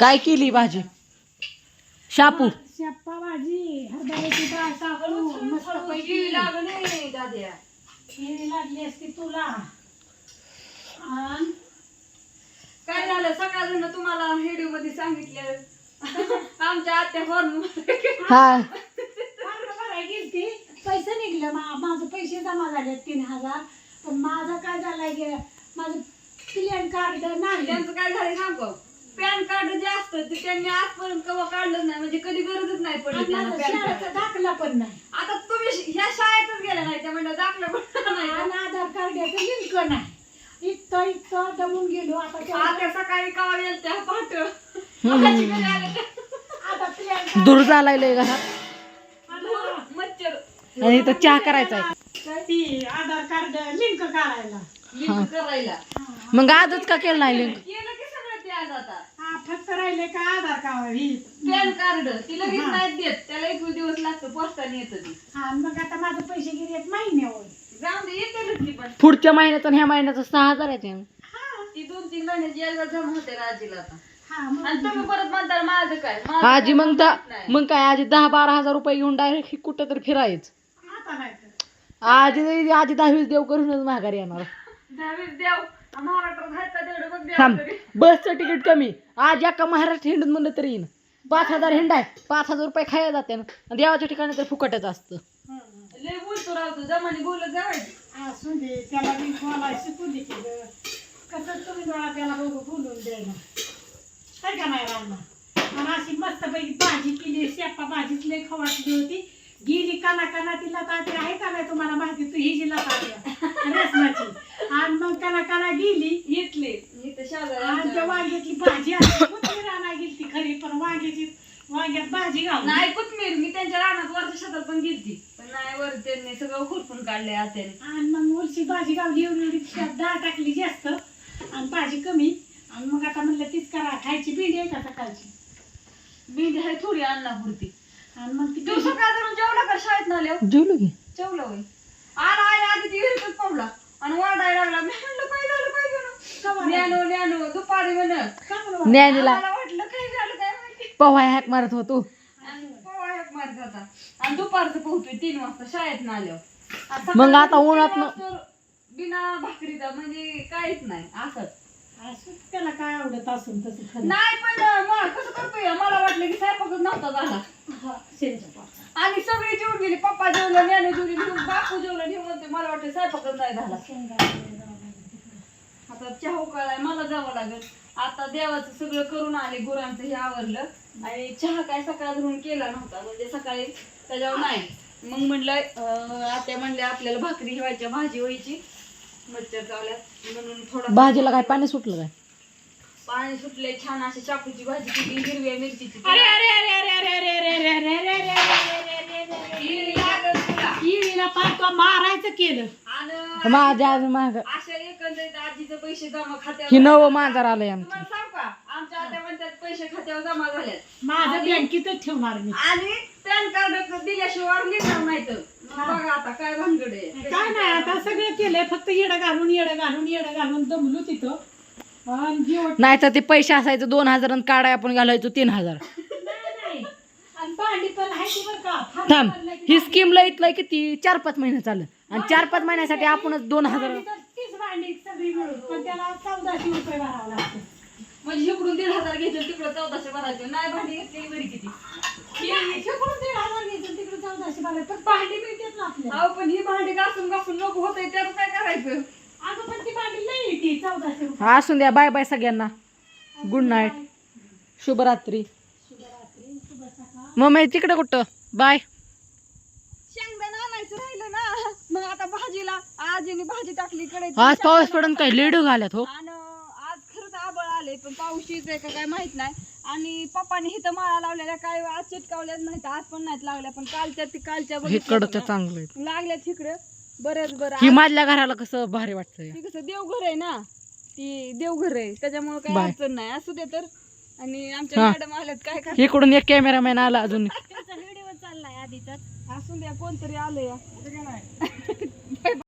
काय केली भाजी? शापू शेप्पा भाजी हरभऱ्याची डाळ टाकून मस्त पैकी. लागले दाद्या. हिरी लागली असती तुला. काय झालं? सकाळ तुम्हाला व्हिडिओमध्ये सांगितलं. आमच्या आत्या हा. भरायला गेलती. पैसे निघले मा- माझं पैसे जमा झाले तीन हजार. पण माझं काय झालंय गे? माझं प्लेन कार्ड नाही. त्यांचं काय झालं पॅन कार्ड जे असतं ते त्यांनी आजपर्यंत कवा काढलंच नाही. म्हणजे कधी गरजच नाही पडली त्यांना शाळेचा दाखला पण नाही. आता तुम्ही श- ह्या शाळेतच गेल्या नाही त्या म्हणजे दाखलं पण नाही? आणि आधार कार्डाचं लिंक नाही. इतकं इतकं दमून गेलो. आता आता सकाळी कवा गेल त्या पाठ आता दूर झालाय लय घरात. मच्छर. आणि इथं चहा करायचा आहे. ती आधार कार्ड लिंक करायला. लिंक करायला. मग आजच का केलं नाही लिंक केलं की सगळं ते आज आता. हा फक्त राहिले का आधार कार्ड ही. PAN card. ती लगेच नाही देत. त्याला एकवीस दिवस लागतो पोस्टाने येतं ती. हा मग आता माझं पैसे गेले एक महिन्यावर जाऊन दे येते ती पण. पुढच्या महिन्यात आणि ह्या महिन्याचं सहा हजार आहे हा. ती दोन तीन महिन्याची एकदा जमा होते राजीला आता. हा मग आणि तुम्ही परत म्हणता माझं काय? माझं आजी मग नाही. मग काय आजी दहा बारा हजार रुपये घेऊन डायरेक्ट कुठं तरी फिरायच. आता नाही तर. आजी आजी दहावीस देव करूनच माघारी येणार. दहावीस द्याव बसचं तिकीट कमी. आज एका महाराष्ट्र हिंडून म्हणलं तरी येईन. पाच हजार हिंड आहे. पाच हजार रुपये खायला जाते ना. आणि देवाच्या ठिकाणी तर फुकटच असतं. अशी भाजी केली होती. गेली काना काना तिला तात्या आहे का नाही तुम्हाला माहिती? तू ही जिला तात्या. रेसमाची. आणि मग काना काना गेली. इथं शेजारी आणि त्या आमच्या. वांग्यातली भाजी आली कोथिंबीर आणायला गेली ती खरी पण वांग्याची वांग्यात भाजी घालून. नाही कोथमीर मी त्यांच्या रानात वरच्या शेतात पण गेलती पण नाही वर त्यांनी सगळं खुरपून काढले आत्याने. आणि मग उलशी भाजी गावली एवढी डाळ टाकली जास्त आणि भाजी कमी. आणि मग आता म्हणलं तीच करा. खायची भेंडी आहे का सकाळची? भेंडी आहे थोडी अन्ना पुरती आणि मग ती तू भेंडी- सकाळ धरून जेवला का शाळेत ना आल्यावर. जेवलो की? जेवला होय. आला आला आधी ती विहिरीतच पडला आणि वाढायला लागला मी म्हणलं काय झालं काय झालं? ज्ञानो ज्ञानो दुपारी म्हण? ज्ञानीला वाटलं. काय झालं काय माहिती. पवाय हॅक मारत होतो. आणि पोहा एक मारत होता. आणि दुपारचं पोहतोय तीन वाजता शाळेत ना आल्यावर मग आता तीन उन्हातनं- बिना भाकरीचा म्हणजे काहीच नाही असंच. त्याला काय आवडत असून तसं नाही पण मग कसं करतोय? मला वाटलं की स्वयंपाकच नव्हता झाला. हा. आणि सगळी जेवून गेली पप्पा जेवलं ज्ञानू जेवली मी बापू जेवलं ठेवून म्हणते मला वाटतं स्वयंपाकच नाही झाला. शेंगा वगैरे. आता चहा उकळाय मला जावं लागेल. आता देवाचं सगळं करून आले गुरांचं हे आवरलं. आणि चहा काय सकाळ धरून केला नव्हता म्हणजे सकाळी त्याच्यावर नाही. मग म्हणलं अं, आत्या म्हणल्या आपल्याला भाकरी ठेवायच्या भाजी व्हायची. मच्छर चावल्यात म्हणून थोडा भाजीला काय पाणी सुटलं काय पाणी सुटले छान अशी चाकूची भाजी केली हिरव्या मिरचीची अरे अरे अरे अरे अरे अरे अरे अरे अरे अरे अरे अरे अरे अरे अरे हिरवी लागल तुला. हिरीला पाहतो मारायचं केलं आणि माझ्या आज माग अशा एकंदरीत आजीचे पैसे जमा ही खात्यावर नवं मांजर आलंय आमचं तुम्हाला सांग का आमच्या आत्या म्हणतात पैसे खात्यावर जमा झाल्यात माझं बँकेतच ठेवणार मी आणि पॅन कार्ड दिल्याशिवाय निघणार नाही तर. मग बघा आता काय भानगड आहे. काय नाही आता सगळं केलंय फक्त येडं घालून येडं घालून येडं घालून दमलो तिथं. आणि जेवण नाही तर ते पैसे असायचं दोन हजार आणि काढाय आपण घालायचो तीन हजार. नाही, नाही. आणि भांडी पण आहे ती बरं का? फार थांब. पडलं की ही स्कीम लईत किती चार पाच महिने चाललं. आणि चार पाच महिन्यासाठी आपणच दोन हजार भांडी तर तीच भांडी सगळी मिळून. पण त्याला चौदाशे रुपये भरावं लागतं. म्हणजे इकडून दीड हजार घेतले तिकडे चौदाशे भरायचे. नाही भांडी घेतलेली बरी किती? भांडी ना आपल्याला. अहो पण ही भांडी घासून घासून नको होत त्याचं काय करायचं? अगं पण ती भांडी लई येते चौदाशे रुपये असून द्या. बाय बाय सगळ्यांना. गुड नाईट शुभरात्री. शुभरात्री शुभ सकाळ. मम्मी तिकडे कुठं? बाय. शेंगदाणा आणायचं राहिलं ना. मग आता भाजीला आजीने भाजी टाकली कडे आज पाऊस पडून काय लेडू घालत हो. आणि आज खरंच आबळ आले पण पाऊस येतोय का काय माहीत नाही. आणि पप्पाने हिथं माळा लावलेल्या काय आज चिटकावल्याच नाहीत आज पण नाहीत लावल्या पण कालच्या ती कालच्या बघितल्या इकडचं बघा. चांगलं आहे. लागल्यात इकडं. बरंच बरं. ही माझ्या घराला कसं भारी वाटतंय. ती कसं देवघर आहे ना? ती देवघर आहे. त्याच्यामुळे काही बाय. अडचण नाही. असू दे तर. आणि आमच्या हा. मॅडम आल्यात काय काय इकडून एक कॅमेरामॅन आला अजून. त्याचा व्हिडिओ चाललाय आधीचाच. असू द्या कोणतरी आलं या